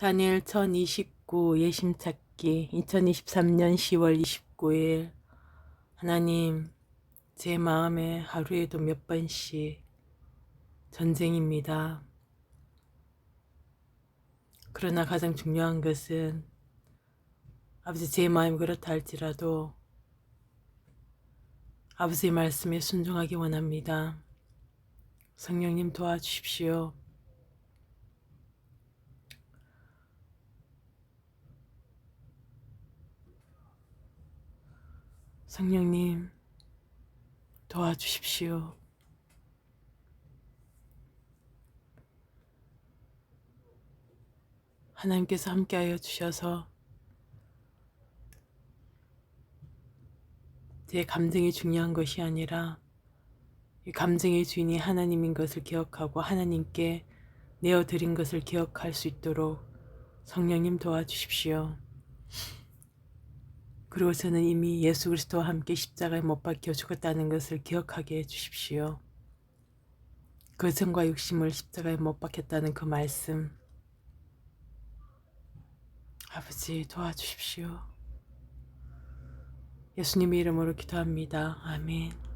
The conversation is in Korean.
다니엘 1029 예심 찾기 2023년 10월 29일 하나님 제 마음에 하루에도 몇 번씩 전쟁입니다. 그러나 가장 중요한 것은 아버지 제 마음이 그렇다 할지라도 아버지의 말씀에 순종하기 원합니다. 성령님 도와주십시오. 성령님 도와주십시오. 하나님께서 함께하여 주셔서 제 감정이 중요한 것이 아니라 이 감정의 주인이 하나님인 것을 기억하고 하나님께 내어드린 것을 기억할 수 있도록 성령님 도와주십시오. 그리고 저는 이미 예수 그리스도와 함께 십자가에 못 박혀 죽었다는 것을 기억하게 해 주십시오. 그 정과 욕심을 십자가에 못 박혔다는 그 말씀. 아버지 도와주십시오. 예수님의 이름으로 기도합니다. 아멘.